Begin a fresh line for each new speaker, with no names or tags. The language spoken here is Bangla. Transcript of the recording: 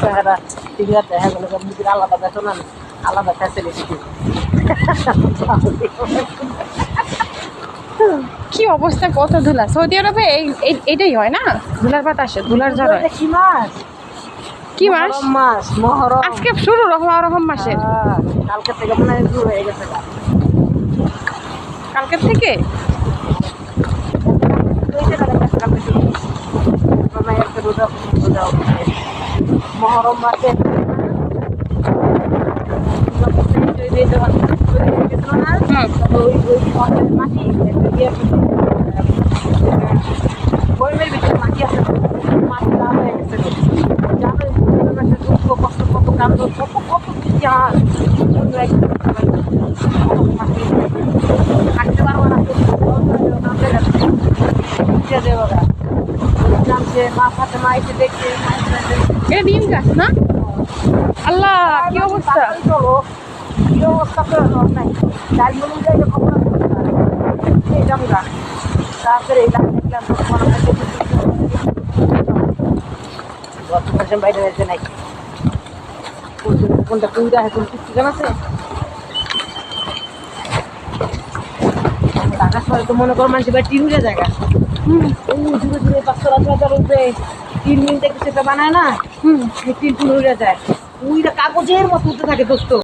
চেহারা দেখা গেল মুদির আলাদা বেতন আনে আলাদা ফ্যাসিলিটি
কি অবস্থা? কত ধুলা? সৌদি আরবে এটাই হয় না? ধুলার বাতাসে ধুলার ঝড় হয়।
কি মাস
কি মাস
মাস মহরম।
আজকে শুরু রহমা রহম মাসের।
হ্যাঁ, কালকে থেকে মনে হয় শুরু হয়ে গেছে গা।
কালকের থেকে
হয়েছে না কালকে কালকে শুরু। রোজা উঠছে। মহরম মাসে বইমের ভিতরে মাটি আছে মাটি লাল হয়ে গা নামছে মা সাথে মা এসে এসে
এটা নিম গাছ না আল্লাহ কি অবস্থা
কি অবস্থা তো নাই ডাল মনে যে খবর এই জামগা তারপরে এই লাগ দেখলাম মনে হয় যে গত মাসে বাইরে নাই কোন- কোনটা কোন কিছু জানা আছে ঢাকা শহরে তো মনে করো মানুষ এবার টিন উড়ে জায়গা ও ঝুড়ে দূরে পাঁচশো রাত উঠবে। টিন মিনিটে কিছু একটা বানায় না।
হুম
টিন ফুল উড়ে যায়। উইটা কাগজের মতো উঠতে থাকে দোস্ত।